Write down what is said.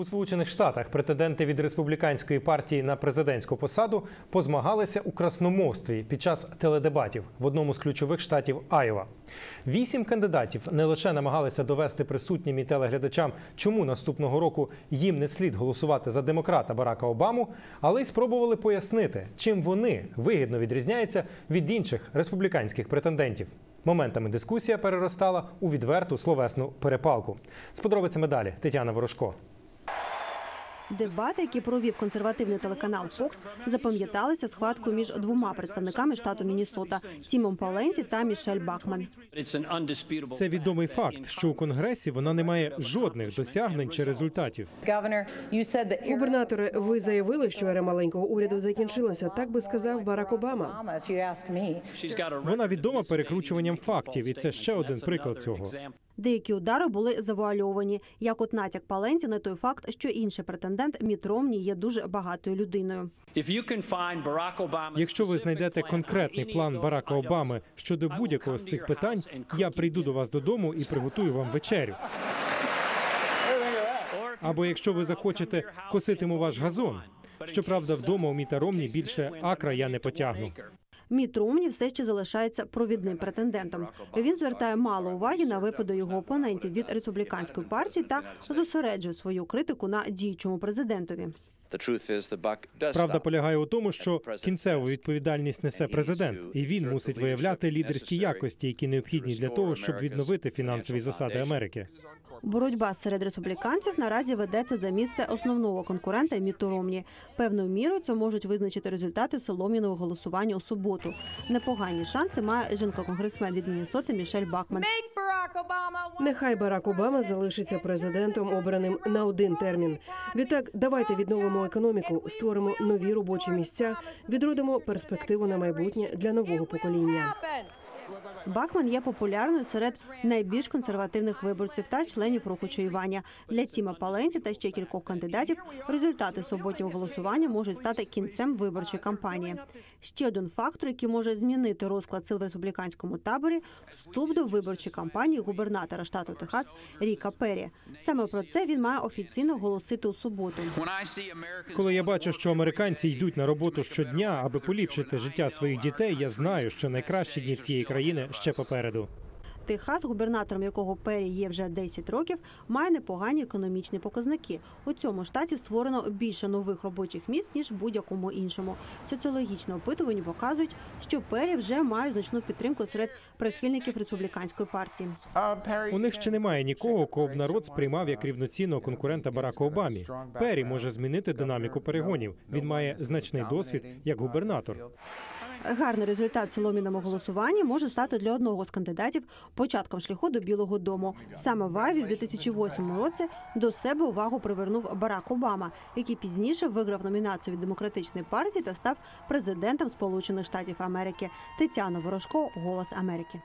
У Сполучених Штатах претенденти від республіканської партії на президентську посаду позмагалися у красномовстві під час теледебатів в одному з ключових штатів Айова. Вісім кандидатів не лише намагалися довести присутнім і телеглядачам, чому наступного року їм не слід голосувати за демократа Барака Обаму, але й спробували пояснити, чим вони вигідно відрізняються від інших республіканських претендентів. Моментами дискусія переростала у відверту словесну перепалку. З подробицями далі Тетяна Ворожко. Дебати, які провів консервативний телеканал Fox, запам'яталися схваткою між двома представниками штату Міннесота – Тімом Паленті та Мішель Бакман. Це відомий факт, що у конгресі вона не має жодних досягнень чи результатів. Губернаторе, ви заявили, що ера маленького уряду закінчилася. Так би сказав Барак Обама. Вона відома перекручуванням фактів, і це ще один приклад цього. Деякі удари були завуальовані, як от натяк Паленті на той факт, що інший претендент Міт Ромні є дуже багатою людиною. Якщо ви знайдете конкретний план Барака Обами щодо будь-якого з цих питань, я прийду до вас додому і приготую вам вечерю. Або якщо ви захочете, коситиму ваш газон. Щоправда, вдома у Міта Ромні більше акра я не потягну. Міт Румні все ще залишається провідним претендентом. Він звертає мало уваги на випади його опонентів від республіканської партії та зосереджує свою критику на діючому президентові. Правда полягає у тому, що кінцеву відповідальність несе президент, і він мусить виявляти лідерські якості, які необхідні для того, щоб відновити фінансові засади Америки. Боротьба серед республіканців наразі ведеться за місце основного конкурента Міту Ромні. Певною мірою це можуть визначити результати солом'яного голосування у суботу. Непогані шанси має жінка-конгресмен від Міннесоти Мішель Бакман. Нехай Барак Обама залишиться президентом, обраним на один термін. Відтак, давайте відновимо економіку, створимо нові робочі місця, відродимо перспективу на майбутнє для нового покоління. Бакман є популярною серед найбільш консервативних виборців та членів руху чаювання. Для Тіма Паленті та ще кількох кандидатів результати суботнього голосування можуть стати кінцем виборчої кампанії. Ще один фактор, який може змінити розклад сил в республіканському таборі вступ до виборчої кампанії губернатора штату Техас Ріка Перрі. Саме про це він має офіційно оголосити у суботу. Коли я бачу, що американці йдуть на роботу щодня, аби поліпшити життя своїх дітей, я знаю, що найкращі дні цієї країни ще попереду. Техас, губернатором якого Перрі є вже 10 років, має непогані економічні показники. У цьому штаті створено більше нових робочих місць ніж в будь-якому іншому. Соціологічні опитування показують, що Перрі вже має значну підтримку серед прихильників республіканської партії. У них ще немає нікого, кого б народ сприймав як рівноцінного конкурента Барака Обамі. Перрі може змінити динаміку перегонів. Він має значний досвід як губернатор. Гарний результат соломіному голосуванні може стати для одного з кандидатів початком шляху до Білого Дому. Саме в Айві в 2008 році до себе увагу привернув Барак Обама, який пізніше виграв номінацію від демократичної партії та став президентом Сполучених Штатів Америки. Тетяна Ворожко, Голос Америки.